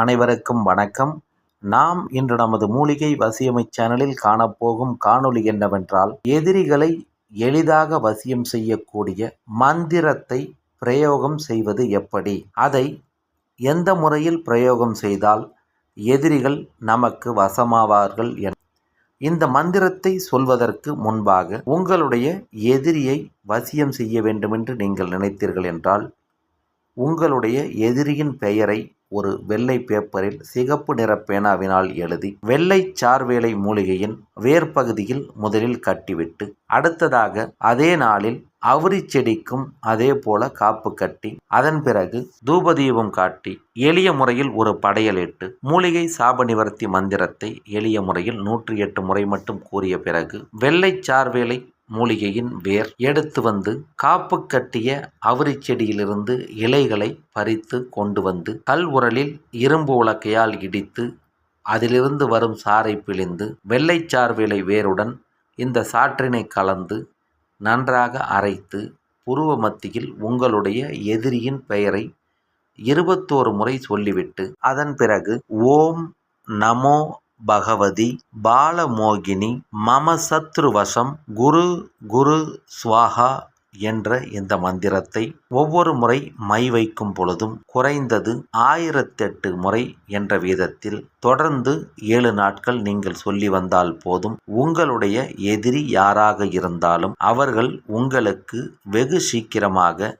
அனைவருக்கும் வணக்கம். நாம் இன்று நமது மூலிகை வசியமை சேனலில் காணப்போகும் காணொளி என்னவென்றால் எதிரிகளை எளிதாக வசியம் செய்யக்கூடிய மந்திரத்தை பிரயோகம் செய்வது எப்படி? அதை எந்த முறையில் பிரயோகம் செய்தால் எதிரிகள் நமக்கு வசமாவார்கள் என. இந்த மந்திரத்தை சொல்வதற்கு முன்பாக உங்களுடைய எதிரியை வசியம் செய்ய வேண்டுமென்று நீங்கள் நினைத்தீர்கள் என்றால் உங்களுடைய எதிரியின் பெயரை ஒரு வெள்ளை பேப்பரில் சிகப்பு நிற பேனாவினால் எழுதி வெள்ளை சார்வேலை மூலிகையின் வேர்பகுதியில் முதலில் கட்டிவிட்டு அடுத்ததாக அதே நாளில் அவுரி செடிக்கும் அதே போல காப்பு கட்டி அதன் பிறகு தூபதீபம் காட்டி எளிய முறையில் ஒரு படையலிட்டு மூலிகை சாப நிவர்த்தி மந்திரத்தை எளிய முறையில் நூற்றி எட்டு முறை மட்டும் கூறிய பிறகு வெள்ளை சார்வேலை மூலிகையின் வேர் எடுத்து வந்து காப்பு கட்டிய அவரி செடியிலிருந்து இலைகளை பறித்து கொண்டு வந்து கல் உரலில் இரும்பு உலக்கையால் இடித்து அதிலிருந்து வரும் சாறை பிழிந்து வெள்ளைச்சார் விலை வேருடன் இந்த சாற்றினை கலந்து நன்றாக அரைத்து புருவ மத்தியில் உங்களுடைய எதிரியின் பெயரை இருபத்தோரு முறை சொல்லிவிட்டு அதன் பிறகு ஓம் நமோ பகவதி பாலமோகினி மம சத்ருவசம் குரு குரு ஸ்வாஹா என்ற இந்த மந்திரத்தை ஒவ்வொரு முறை மை வைக்கும் பொழுதும் குறைந்தது ஆயிரத்தெட்டு முறை என்ற வீதத்தில் தொடர்ந்து ஏழு நாட்கள் நீங்கள் சொல்லி வந்தால் போதும். உங்களுடைய எதிரி யாராக இருந்தாலும் அவர்கள் உங்களுக்கு வெகு சீக்கிரமாக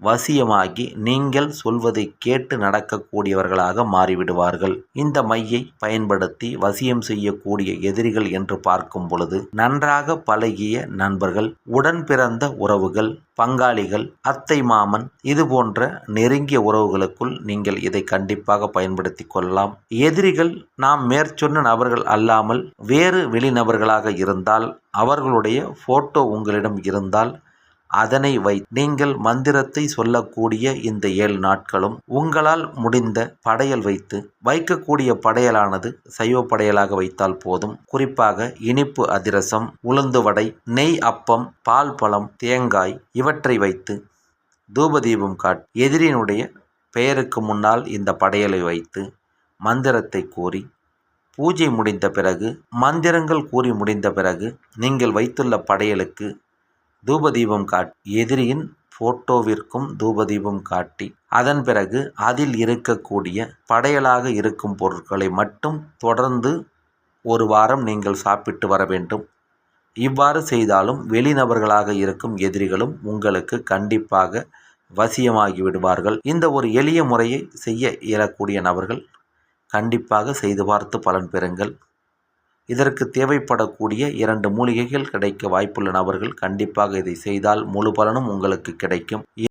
வசியமாகி நீங்கள் சொல்வதை கேட்டு நடக்கக்கூடியவர்களாக மாறிவிடுவார்கள். இந்த மையை பயன்படுத்தி வசியம் செய்யக்கூடிய எதிரிகள் என்று பார்க்கும் பொழுது நன்றாக பழகிய நண்பர்கள் உடன் பிறந்த உறவுகள் பங்காளிகள் அத்தை மாமன் இது போன்ற நெருங்கிய உறவுகளுக்குள் நீங்கள் இதை கண்டிப்பாக பயன்படுத்தி கொள்ளலாம். எதிரிகள் நாம் மேற்சொன்ன நபர்கள் அல்லாமல் வேறு வெளிநபர்களாக இருந்தால் அவர்களுடைய போட்டோ உங்களிடம் இருந்தால் அதனை வை நீங்கள் மந்திரத்தை சொல்லக்கூடிய இந்த ஏழு நாட்களும் உங்களால் முடிந்த படையல் வைத்து வைக்கக்கூடிய படையலானது சைவ படையலாக வைத்தால் போதும். குறிப்பாக இனிப்பு அதிரசம் உளுந்து வடை நெய் அப்பம் பால் பழம் தேங்காய் இவற்றை வைத்து தூபதீபம் காட் எதிரினுடைய பெயருக்கு முன்னால் இந்த படையலை வைத்து மந்திரத்தை கூறி பூஜை முடிந்த பிறகு மந்திரங்கள் கூறி முடிந்த பிறகு நீங்கள் வைத்துள்ள படையலுக்கு தூபதீபம் காட் எதிரியின் ஃபோட்டோவிற்கும் தூபதீபம் காட்டி அதன் பிறகு அதில் இருக்கக்கூடிய படையலாக இருக்கும் பொருட்களை மட்டும் தொடர்ந்து ஒரு வாரம் நீங்கள் சாப்பிட்டு வர வேண்டும். இவ்வாறு செய்தாலும் வெளிநபர்களாக இருக்கும் எதிரிகளும் உங்களுக்கு கண்டிப்பாக வசியமாகி விடுவார்கள். இந்த ஒரு எளிய முறையை செய்ய இயலக்கூடிய நபர்கள் கண்டிப்பாக செய்து பார்த்து பலன் பெறுங்கள். இதற்கு தேவைப்படக்கூடிய இரண்டு மூலிகைகள் கிடைக்க வாய்ப்புள்ள நபர்கள் கண்டிப்பாக இதை செய்தால் முழு பலனும் உங்களுக்கு கிடைக்கும்.